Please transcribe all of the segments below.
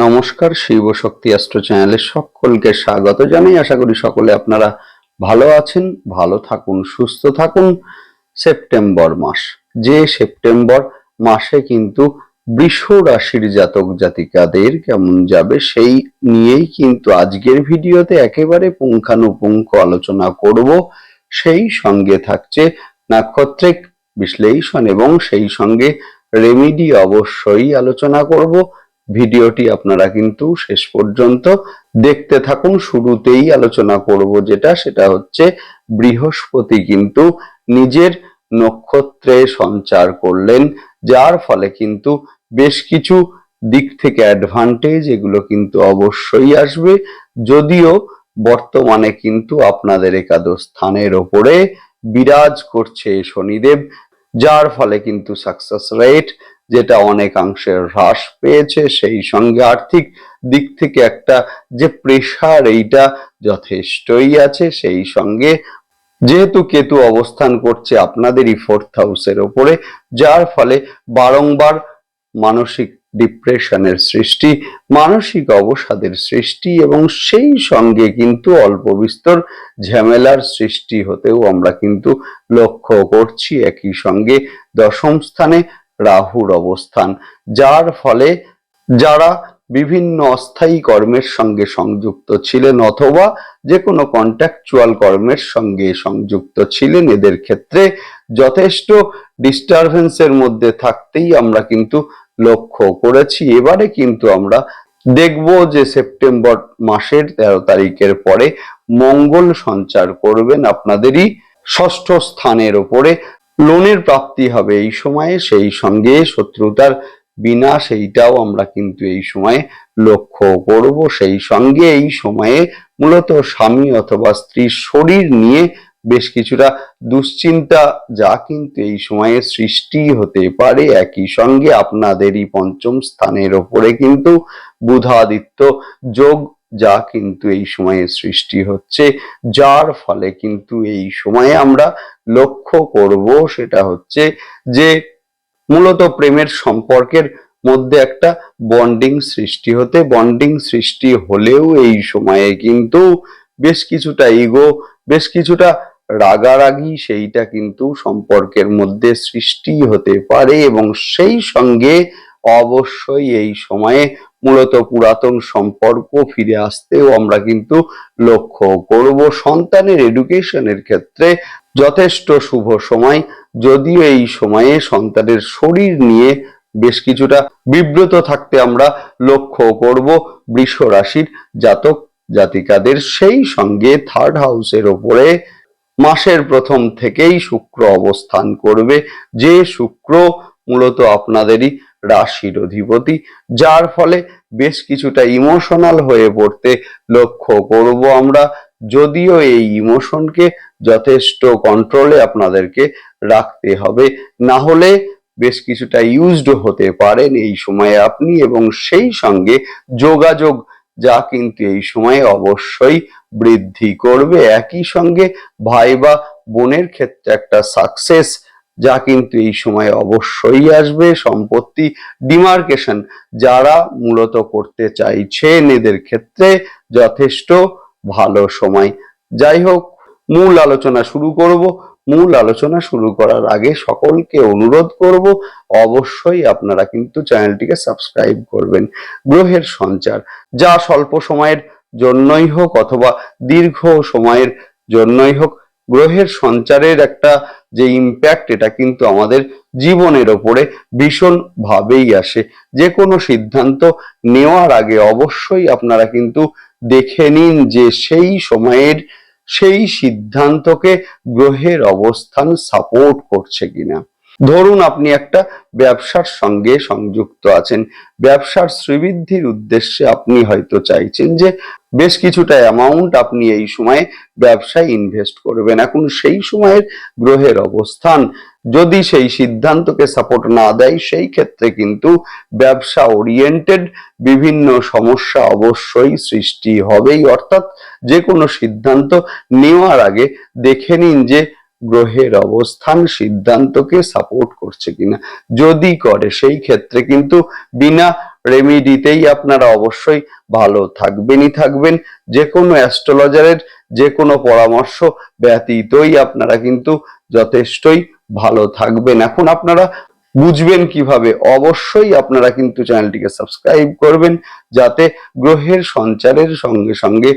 নমস্কার, শিব শক্তি অ্যাস্ট্রো চ্যানেলে সকলকে স্বাগত জানাই। আশা করি সকলে আপনারা ভালো আছেন, ভালো থাকুন, সুস্থ থাকুন। সেপ্টেম্বর মাস, যে সেপ্টেম্বর মাসে কিন্তু বৃষ রাশির জাতক জাতিকাদের কেমন যাবে সেই নিয়েই কিন্তু আজকের ভিডিওতে একেবারে পুঙ্খানুপুঙ্খ আলোচনা করব। সেই সঙ্গে থাকছে নাক্ষত্রিক বিশ্লেষণ এবং সেই সঙ্গে রেমিডি অবশ্যই আলোচনা করব। ভিডিওটি আপনারা কিন্তু শেষ পর্যন্ত দেখতে থাকুন। শুরুতেই আলোচনা করব যেটা, সেটা হচ্ছে বৃহস্পতি কিন্তু নিজের নক্ষত্রে সঞ্চার করলেন, যার ফলে কিন্তু বেশ কিছু দিক থেকে অ্যাডভান্টেজ এগুলো কিন্তু অবশ্যই আসবে। যদিও বর্তমানে কিন্তু আপনাদের একাদশ স্থানের ওপরে বিরাজ করছে শনিদেব, যার ফলে কিন্তু সাকসেস রেট যেটা অনেকাংশে হ্রাস পেয়েছে, সেই সঙ্গে আর্থিক দিক থেকে একটা যে প্রেশার এইটা যথেষ্টই আছে, সেই সঙ্গে যেহেতু কেতু অবস্থান করছে আপনাদেরই ফোর্থ হাউসের ওপরে, যার ফলে বারংবার মানসিক ডিপ্রেশনের সৃষ্টি, মানসিক অবসাদের সৃষ্টি এবং সেই সঙ্গে কিন্তু অল্প বিস্তর ঝামেলার সৃষ্টি হতেও আমরা কিন্তু লক্ষ্য করছি। একই সঙ্গে দশম স্থানে রাহুর অবস্থান। যার ফলে যারা বিভিন্ন অস্থায়ী কর্মের সঙ্গে সংযুক্ত ছিলেন অথবা যে কোনো কন্ট্রাকচুয়াল কর্মের সঙ্গে সংযুক্ত ছিলেন, এদের ক্ষেত্রে যথেষ্ট ডিস্টারবেন্সের মধ্যে থাকতেই আমরা কিন্তু লক্ষ্য করেছি। এবারে কিন্তু আমরা দেখব যে সেপ্টেম্বর মাসের তেরো তারিখের পরে মঙ্গল সঞ্চার করবেন আপনাদেরই ষষ্ঠ স্থানের ওপরে। লোনের প্রাপ্তি হবে এই সময়ে, সেই সঙ্গে শত্রুতার বিনাশ এইটাও আমরা কিন্তু এই সময়ে লক্ষ্য করব। সেই সঙ্গে এই সময়ে মূলত স্বামী অথবা স্ত্রীর শরীর নিয়ে বেশ কিছুটা দুশ্চিন্তা যা কিন্তু এই সময়ে সৃষ্টি হতে পারে। একই সঙ্গে আপনাদেরই পঞ্চম স্থানের ওপরে কিন্তু বুধাদিত্য যোগ যা কিন্তু এই সময়ে সৃষ্টি হচ্ছে, যার ফলে কিন্তু এই সময়ে আমরা লক্ষ্য করব সেটা হচ্ছে যে মূলত প্রেমের সম্পর্কের মধ্যে একটা বন্ডিং সৃষ্টি হতে, বন্ডিং সৃষ্টি হলেও এই সময়ে কিন্তু বেশ কিছুটা ইগো বেশ কিছুটা রাগারাগি সেইটা কিন্তু সম্পর্কের মধ্যে সৃষ্টি হতে পারে এবং সেই সঙ্গে অবশ্যই এই সময়ে মূলত পুরাতন সম্পর্ক ফিরে আসতেও আমরা কিন্তু লক্ষ্য করব। সন্তানের এডুকেশনের ক্ষেত্রে যথেষ্ট শুভ সময়। যদিও এই সময়ে সন্তানের শরীর নিয়ে বেশ কিছুটা বিব্রত থাকতে আমরা লক্ষ্য করব। বৃষ রাশির জাতক জাতিকাদের সেই সঙ্গে থার্ড হাউসের ওপরে মাসের প্রথম থেকেই শুক্র অবস্থান করবে। যে শুক্র মূলত আপনাদেরই রাশির অধিপতি, যার ফলে বেশ কিছুটা ইমোশনাল হয়ে পড়তে লক্ষ্য করব আমরা। যদিও এই ইমোশনকে যথেষ্ট কন্ট্রোলে আপনাদেরকে রাখতে হবে, না হলে বেশ কিছুটা ইউজড হতে পারেন এই সময়ে আপনি এবং সেই সঙ্গে যোগাযোগ যা কিন্তু এই সময়ে অবশ্যই বৃদ্ধি করবে। একই সঙ্গে ভাই বা বোনের ক্ষেত্রে একটা সাকসেস যা কিন্তু এই সময় অবশ্যই আসবে। সম্পত্তি ডিমার্কেশন যারা মূলত করতে চাইছেন এদের ক্ষেত্রে যথেষ্ট ভালো সময়। যাই হোক, মূল আলোচনা শুরু করব। মূল আলোচনা শুরু করার আগে সকলকে অনুরোধ করব, অবশ্যই আপনারা কিন্তু চ্যানেলটিকে সাবস্ক্রাইব করবেন। গ্রহের সঞ্চার, যা স্বল্প সময়ের জন্যই হোক অথবা দীর্ঘ সময়ের জন্যই হোক, গ্রহের সঞ্চারের একটা যে ইম্প্যাক্ট এটা কিন্তু আমাদের জীবনের ওপরে ভীষণভাবেই আসে। যে কোনো সিদ্ধান্ত নেওয়ার আগে অবশ্যই আপনারা কিন্তু দেখে নিন যে সেই সময়ের সেই সিদ্ধান্তকে গ্রহের অবস্থান সাপোর্ট করছে কিনা। ধরুন আপনি একটা ব্যবসার সঙ্গে সংযুক্ত আছেন। ব্যবসার শ্রীবৃদ্ধির উদ্দেশ্যে আপনি হয়তো চাইছেন যে বেশ কিছুটা অ্যামাউন্ট আপনি এই সময়ে ব্যবসায় ইনভেস্ট করবেন। এখন সেই সময়ের গ্রহের অবস্থান, যদি সেই সিদ্ধান্তকে সাপোর্ট না দেয়, সেই ক্ষেত্রে কিন্তু ব্যবসা ওরিয়েন্টেড বিভিন্ন সমস্যা অবশ্যই সৃষ্টি হবেই। অর্থাৎ যে কোনো সিদ্ধান্ত নেওয়ার আগে দেখে নিন যে গ্রহের অবস্থান সিদ্ধান্তকে সাপোর্ট করছে কিনা। যদি করে, সেই ক্ষেত্রে কিন্তু বিনা রেমিডিতেই আপনারা অবশ্যই ভালো থাকবেনই থাকবেন। যে কোনো অ্যাস্ট্রোলজারের যে কোনো পরামর্শ ব্যতীতই আপনারা কিন্তু যথেষ্টই ভালো থাকবেন। এখন আপনারা বুঝবেন কীভাবে, অবশ্যই আপনারা কিন্তু চ্যানেলটিকে সাবস্ক্রাইব করবেন, যাতে গ্রহের সঞ্চারের সঙ্গে সঙ্গে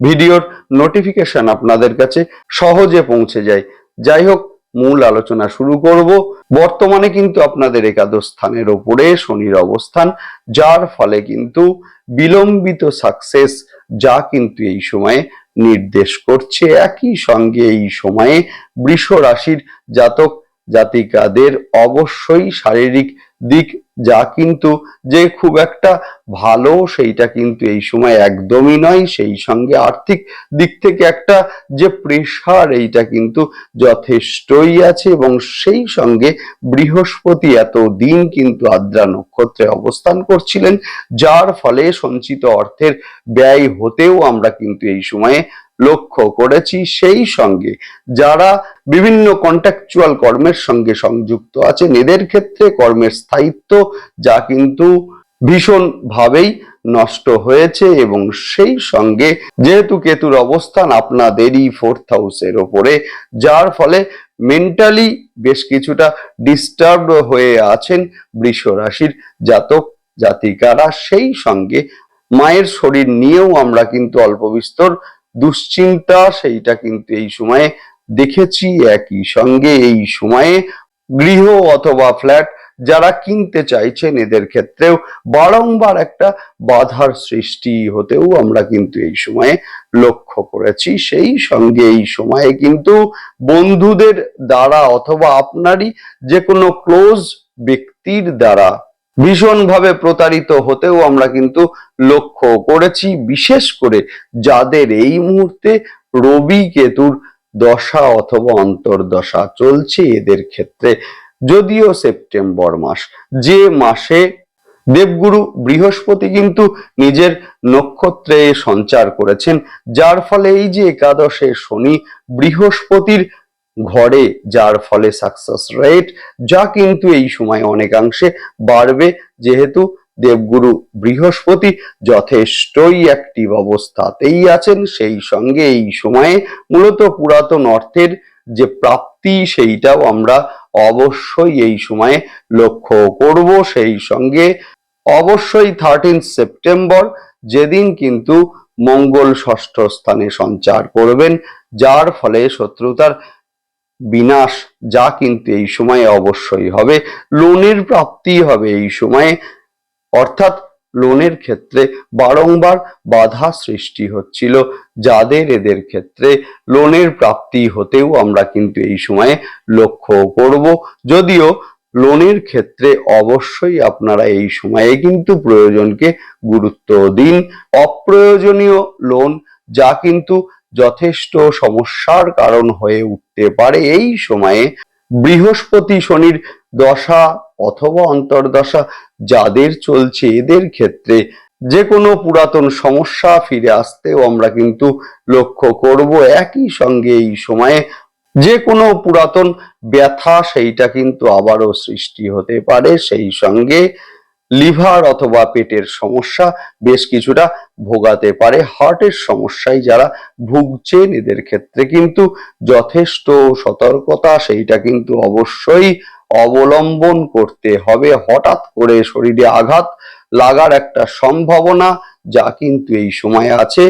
ভিডিওর নোটিফিকেশন আপনাদের কাছে সহজে পৌঁছে যায়। যাই হোক, মূল আলোচনা শুরু করব। বর্তমানে কিন্তু আপনাদের একাদশ স্থানের ওপরে শনির অবস্থান, যার ফলে কিন্তু বিলম্বিত সাকসেস যা কিন্তু এই সময়ে নির্দেশ করছে। একই সঙ্গে এই সময়ে বৃষ রাশির জাতক জাতিকাদের অবশ্যই শারীরিক দিক যা কিন্তু যে খুব একটা ভালো, সেইটা কিন্তু এই সময় একদমই নয়। সেই সঙ্গে আর্থিক দিক থেকে একটা যে প্রেশার এইটা কিন্তু যথেষ্টই আছে এবং সেই সঙ্গে বৃহস্পতি এত দিন কিন্তু আদ্রা নক্ষত্রে অবস্থান করছিলেন, যার ফলে সঞ্চিত অর্থের ব্যয় হতেও আমরা কিন্তু এই সময়ে লক্ষ্য করেছি সেই সঙ্গে যারা বিভিন্ন কন্ট্রাকচুয়াল কর্মের সঙ্গে সংযুক্ত আছেন, এদের ক্ষেত্রে কর্মের স্থায়িত্ব যা কিন্তু ভীষণ ভাবেই নষ্ট হয়েছে এবং সেই সঙ্গে যেহেতু কেতুর অবস্থান আপনাদেরই ফোর্থ হাউসের ওপরে, যার ফলে মেন্টালি বেশ কিছুটা ডিস্টার্ব হয়ে আছেন বৃষ রাশির জাতক জাতিকারা। সেই সঙ্গে মায়ের শরীর নিয়েও আমরা কিন্তু অল্প বিস্তর দুশ্চিন্তা সেইটা কিন্তু এই সময়ে দেখেছি একই সঙ্গে। এই সময়ে গৃহ অথবা ফ্ল্যাট যারা কিনতে চাইছেন, এদের ক্ষেত্রেও বারংবার একটা বাধার সৃষ্টি হতেও আমরা কিন্তু এই সময়ে লক্ষ্য করেছি। সেই সঙ্গে এই সময়ে কিন্তু বন্ধুদের দ্বারা অথবা আপনারই যে কোনো ক্লোজ ব্যক্তির দ্বারা ভীষণভাবে প্রতারিত হতেও আমরা কিন্তু লক্ষ্য করেছি, বিশেষ করে যাদের এই মুহূর্তে রবি কেতুর দশা অথবা অন্তর্দশা চলছে এদের ক্ষেত্রে, যদিও সেপ্টেম্বর মাস। যে মাসে দেবগুরু বৃহস্পতি কিন্তু নিজের নক্ষত্রে সঞ্চার করেছেন, যার ফলে এই যে একাদশে শনি বৃহস্পতির ঘরে, যার ফলে সাকসেস রেট যা কিন্তু এই সময় অনেকাংশে বাড়বে। যেহেতু দেবগুরু বৃহস্পতি যথেষ্টই অ্যাক্টিভ অবস্থাতেই আছেন, সেই সঙ্গে এই সময়ে মূলত পুরাতন অর্থের যে প্রাপ্তি, সেইটাও আমরা অবশ্যই এই সময়ে লক্ষ্য করব। সেই সঙ্গে অবশ্যই থার্টিন সেপ্টেম্বর যেদিন কিন্তু মঙ্গল ষষ্ঠ স্থানে সঞ্চার করবেন, যার ফলে শত্রুতার বিনাশ যা কিন্তু এই সময়ে অবশ্যই হবে। লোনের প্রাপ্তি হবে এই সময়ে। অর্থাৎ লোনের ক্ষেত্রে বারংবার বাধা সৃষ্টি হচ্ছিল। যাদের এদের ক্ষেত্রে লোনের প্রাপ্তি হতেও আমরা কিন্তু এই সময়ে লক্ষ্য করব। যদিও লোনের ক্ষেত্রে অবশ্যই আপনারা এই সময়ে কিন্তু প্রয়োজনকে গুরুত্ব দিন। অপ্রয়োজনীয় লোন যা কিন্তু যথেষ্ট সমস্যার কারণ হয়ে উঠতে পারে। এই সময়ে বৃহস্পতি শনির দশা অথবা অন্তর্দশা যাদের চলছে এদের ক্ষেত্রে যে কোনো পুরাতন সমস্যা ফিরে আসতেও আমরা কিন্তু লক্ষ্য করব। একই সঙ্গে এই সময়ে যে কোনো পুরাতন ব্যথা সেইটা কিন্তু আবারও সৃষ্টি হতে পারে। সেই সঙ্গে লিভার অথবা পেটের সমস্যা বেশ কিছুটা ভোগাতে পারে। হার্টের সমস্যায় যারা ভুগছেন, এদের ক্ষেত্রে কিন্তু যথেষ্ট সতর্কতা সেইটা কিন্তু অবশ্যই অবলম্বন করতে হবে। হঠাৎ করে শরীরে আঘাত লাগার একটা সম্ভাবনা যা কিন্তু এই সময়ে আছে।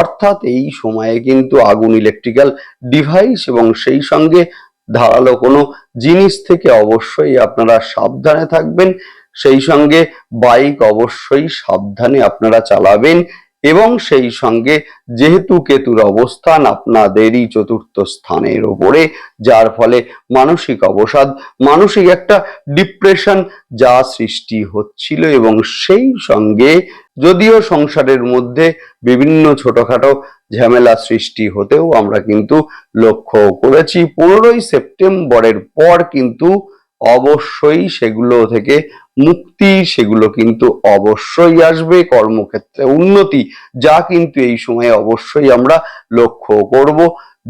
অর্থাৎ এই সময়ে কিন্তু আগুন ইলেকট্রিক্যাল ডিভাইস এবং সেই সঙ্গে ধারালো কোনো জিনিস থেকে অবশ্যই আপনারা সাবধানে থাকবেন। সেই সঙ্গে বাইক অবশ্যই সাবধানে আপনারা চালাবেন এবং সেই সঙ্গে যেহেতু কেতুর অবস্থান আপনাদেরই চতুর্থ স্থানের ওপরে, যার ফলে মানসিক অবসাদ, মানসিক একটা ডিপ্রেশন যা সৃষ্টি হচ্ছিল এবং সেই সঙ্গে যদিও সংসারের মধ্যে বিভিন্ন ছোটখাটো ঝামেলা সৃষ্টি হতেও আমরা কিন্তু লক্ষ্য করেছি। পনেরোই সেপ্টেম্বরের পর কিন্তু অবশ্যই সেগুলো থেকে মুক্তি, সেগুলো কিন্তু অবশ্যই আসবে, কর্মক্ষেত্রে উন্নতি, যা কিন্তু এই সময়ে অবশ্যই আমরা লক্ষ্য করব।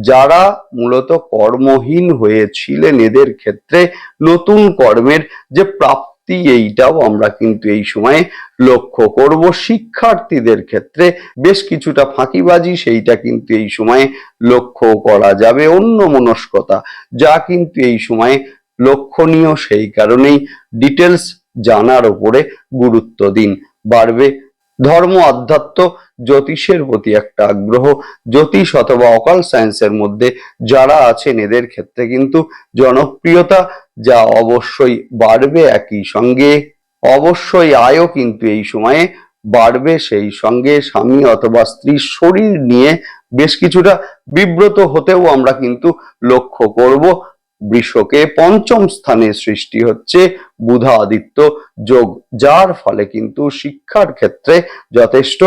যারা মূলত কর্মহীন হয়েছিলেন এদের ক্ষেত্রে নতুন কর্মের যে প্রাপ্তি, এইটাও আমরা কিন্তু এই সময়ে লক্ষ্য করব। শিক্ষার্থীদের ক্ষেত্রে বেশ কিছুটা ফাঁকিবাজি, সেইটা কিন্তু এই সময়ে লক্ষ্য করা যাবে। অন্য মনস্কতা যা কিন্তু এই সময়ে লক্ষণীয়, সেই কারণেই ডিটেলস জানার উপরে গুরুত্ব দিন। বাড়বে ধর্ম আধ্যাত্ম, জ্যোতিষের প্রতি একটা আগ্রহ। জ্যোতিষ অথবা অকাল সায়েন্সের মধ্যে যারা আছেন, এদের ক্ষেত্রে কিন্তু জনপ্রিয়তা যা অবশ্যই বাড়বে একই সঙ্গে। অবশ্যই আয়ও কিন্তু এই সময়ে বাড়বে। সেই সঙ্গে স্বামী অথবা স্ত্রীর শরীর নিয়ে বেশ কিছুটা বিব্রত হতেও আমরা কিন্তু লক্ষ্য করব। বৃষকে পঞ্চম স্থানে সৃষ্টি হচ্ছে বুধা আদিত্য যোগ, যার ফলে কিন্তু শিক্ষার ক্ষেত্রে যথেষ্ট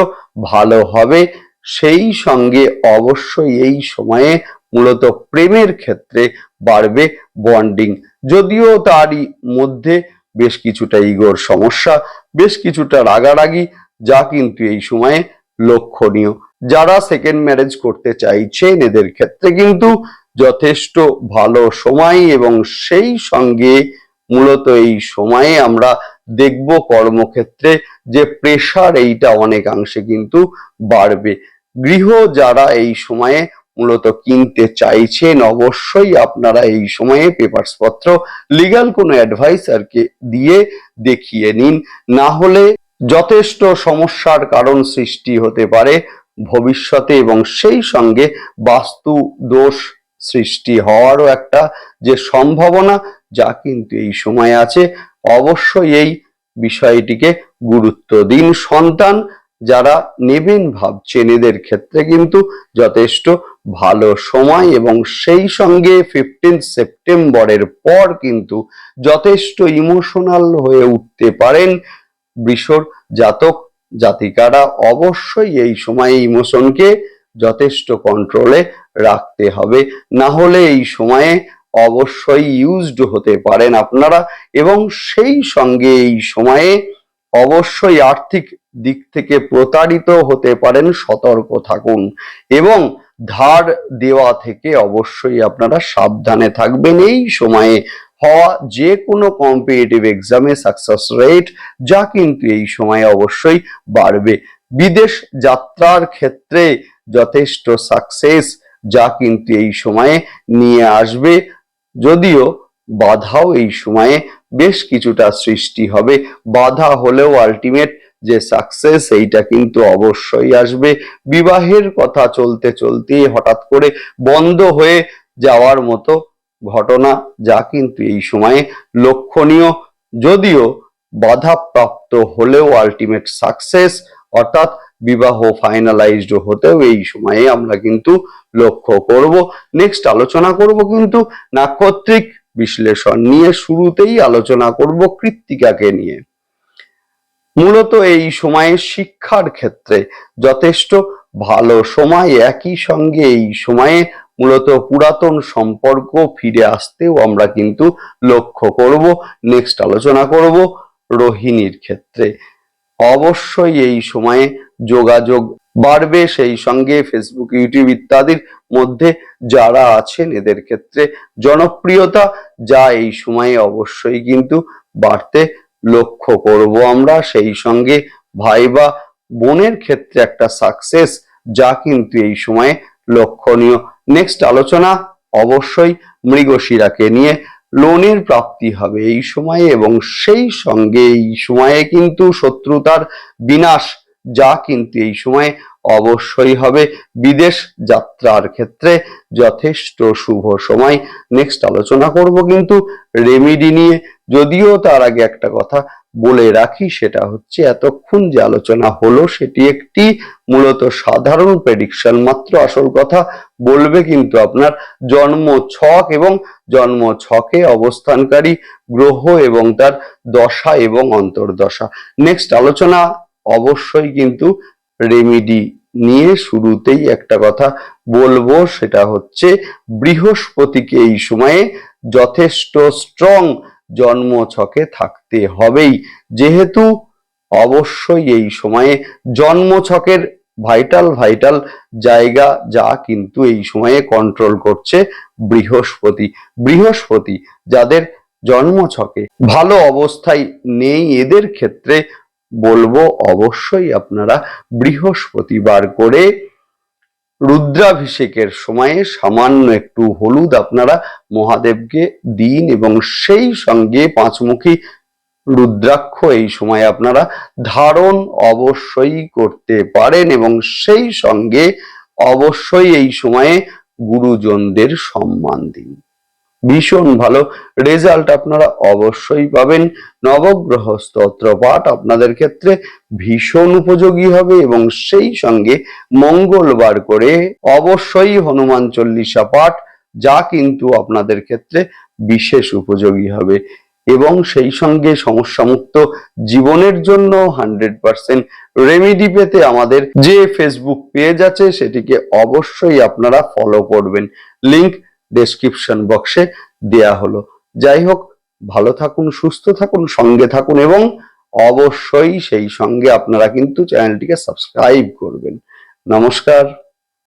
ভালো হবে। সেই সঙ্গে অবশ্যই এই সময়ে মূলত প্রেমের ক্ষেত্রে বাড়বে বন্ডিং। যদিও তারই মধ্যে বেশ কিছুটা ইগোর সমস্যা, বেশ কিছুটা রাগারাগি, যা কিন্তু এই সময়ে লক্ষণীয়। যারা সেকেন্ড ম্যারেজ করতে চাইছেন, এদের ক্ষেত্রে কিন্তু যথেষ্ট ভালো সময় এবং সেই সঙ্গে মূলত এই সময়ে আমরা দেখব কর্মক্ষেত্রে যে প্রেশার এইটা অনেকাংশে কিন্তু বাড়বে। গৃহ যারা এই সময়ে মূলত কিনতে চাইছেন, অবশ্যই আপনারা এই সময়ে পেপারস পত্র লিগাল কোনো অ্যাডভাইসারকে দিয়ে দেখিয়ে নিন। না হলে যথেষ্ট সমস্যার কারণ সৃষ্টি হতে পারে ভবিষ্যতে এবং সেই সঙ্গে বাস্তু দোষ সৃষ্টি হওয়ারও একটা যে সম্ভাবনা যা কিন্তু এই সময় আছে, অবশ্যই এই বিষয়টিকে গুরুত্ব দিন। সন্তান যারা নেবেন ভাবছেন, এদের ক্ষেত্রে কিন্তু যথেষ্ট ভালো সময় এবং সেই সঙ্গে ফিফটিন সেপ্টেম্বরের পর কিন্তু যথেষ্ট ইমোশনাল হয়ে উঠতে পারেন বৃষর জাতক, জাতিকারা। অবশ্যই এই সময় ইমোশনকে যথেষ্ট কন্ট্রোলে রাখতে হবে। না হলে এই সময়ে অবশ্যই ইউজড হতে পারেন আপনারা এবং সেই সঙ্গে এই সময়ে অবশ্যই আর্থিক দিক থেকে প্রতারিত হতে পারেন, সতর্ক থাকুন এবং ধার দেওয়া থেকে অবশ্যই আপনারা সাবধানে থাকবেন। এই সময়ে হওয়া যে কোনো কম্পিটিটিভ এক্সামে সাকসেস রেট যা কিন্তু এই সময়ে অবশ্যই বাড়বে। বিদেশ যাত্রার ক্ষেত্রে যথেষ্ট সাকসেস যা কিন্তু এই সময়ে নিয়ে আসবে। যদিও বাধাও এই সময়ে বেশ কিছুটা সৃষ্টি হবে। বাধা হলেও আলটিমেট যে সাকসেস এইটা কিন্তু অবশ্যই আসবে। বিবাহের কথা চলতে চলতে হঠাৎ করে বন্ধ হয়ে যাওয়ার মতো ঘটনা যা কিন্তু এই সময়ে লক্ষণীয়। যদিও বাধাপ্রাপ্ত হলেও আলটিমেট সাকসেস অর্থাৎ বিবাহ ফাইনালাইজড হতেও এই সময়ে আমরা কিন্তু লক্ষ্য করব। নেক্সট আলোচনা করব কিন্তু নাক্ষত্রিক বিশ্লেষণ নিয়ে শুরুতেই আলোচনা করব কৃত্তিকাকে নিয়ে। মূলত এই সময়ে শিক্ষার ক্ষেত্রে যথেষ্ট ভালো সময়, একই সঙ্গে এই সময়ে মূলত পুরাতন সম্পর্ক ফিরে আসতেও আমরা কিন্তু লক্ষ্য করব। নেক্সট আলোচনা করব রোহিণীর ক্ষেত্রে। অবশ্যই এই সময়ে যোগাযোগ বাড়বে। সেই সঙ্গে ফেসবুক ইউটিউব ইত্যাদির মধ্যে যারা আছেন, এদের ক্ষেত্রে জনপ্রিয়তা যা এই সময়ে অবশ্যই কিন্তু বাড়তে লক্ষ্য করব আমরা। সেই সঙ্গে ভাই বা বোনের ক্ষেত্রে একটা সাকসেস যা কিন্তু এই সময়ে লক্ষণীয়। নেক্সট আলোচনা অবশ্যই মৃগশিরাকে নিয়ে। লোনের প্রাপ্তি হবে এই সময়ে এবং সেই সঙ্গে এই সময়ে কিন্তু শত্রুতার বিনাশ যা কিন্তু এই সময়ে অবশ্যই হবে। বিদেশ যাত্রার ক্ষেত্রে যথেষ্ট শুভ সময়। নেক্সট আলোচনা করব কিন্তু রেমিডি নিয়ে। যদিও তার আগে একটা কথা বলে রাখি, সেটা হচ্ছে এতক্ষণ যে আলোচনা হলো, সেটি একটি মূলত সাধারণ প্রেডিকশন মাত্র আসল কথা বলবে কিন্তু আপনার জন্ম ছক এবং জন্ম ছকে অবস্থানকারী গ্রহ এবং তার দশা এবং অন্তর্দশা। নেক্সট আলোচনা অবশ্যই কিন্তু রেমিডি নিয়ে শুরুতেই একটা কথা বলব, সেটা হচ্ছে বৃহস্পতিকে এই সময়ে যথেষ্ট স্ট্রং জন্ম ছকে থাকতে হবেই। যেহেতু অবশ্যই এই সময়ে জন্ম ছকের ভাইটাল ভাইটাল জায়গা যা কিন্তু এই সময়ে কন্ট্রোল করছে বৃহস্পতি। বৃহস্পতি যাদের জন্মছকে ভালো অবস্থায় নেই, এদের ক্ষেত্রে বলব অবশ্যই আপনারা বৃহস্পতিবার করে রুদ্রাভিষেকের সময়ে সামান্য একটু হলুদ আপনারা মহাদেবকে দিন এবং সেই সঙ্গে পাঁচমুখী রুদ্রাক্ষ এই সময় আপনারা ধারণ অবশ্যই করতে পারেন এবং সেই সঙ্গে অবশ্যই এই সময়ে গুরুজনদের সম্মান দিন। ভীষণ ভালো রেজাল্ট আপনারা অবশ্যই পাবেন। নবগ্রহ স্তোত্র পাঠ আপনাদের ক্ষেত্রে ভীষণ উপযোগী হবে এবং সেই সঙ্গে মঙ্গলবার করে অবশ্যই হনুমান চল্লিশা পাঠ, যা কিন্তু আপনাদের ক্ষেত্রে বিশেষ উপযোগী হবে। এবং সেই সঙ্গে সমস্যামুক্ত জীবনের জন্য হান্ড্রেড পার্সেন্ট রেমিডি পেতে আমাদের যে ফেসবুক পেজ আছে, সেটিকে অবশ্যই আপনারা ফলো করবেন। লিংক ডেসক্রিপশন বক্সে দেয়া হলো। যাই হোক, ভালো থাকুন, সুস্থ থাকুন, সঙ্গে থাকুন এবং অবশ্যই সেই সঙ্গে আপনারা কিন্তু চ্যানেলটিকে সাবস্ক্রাইব করবেন। নমস্কার।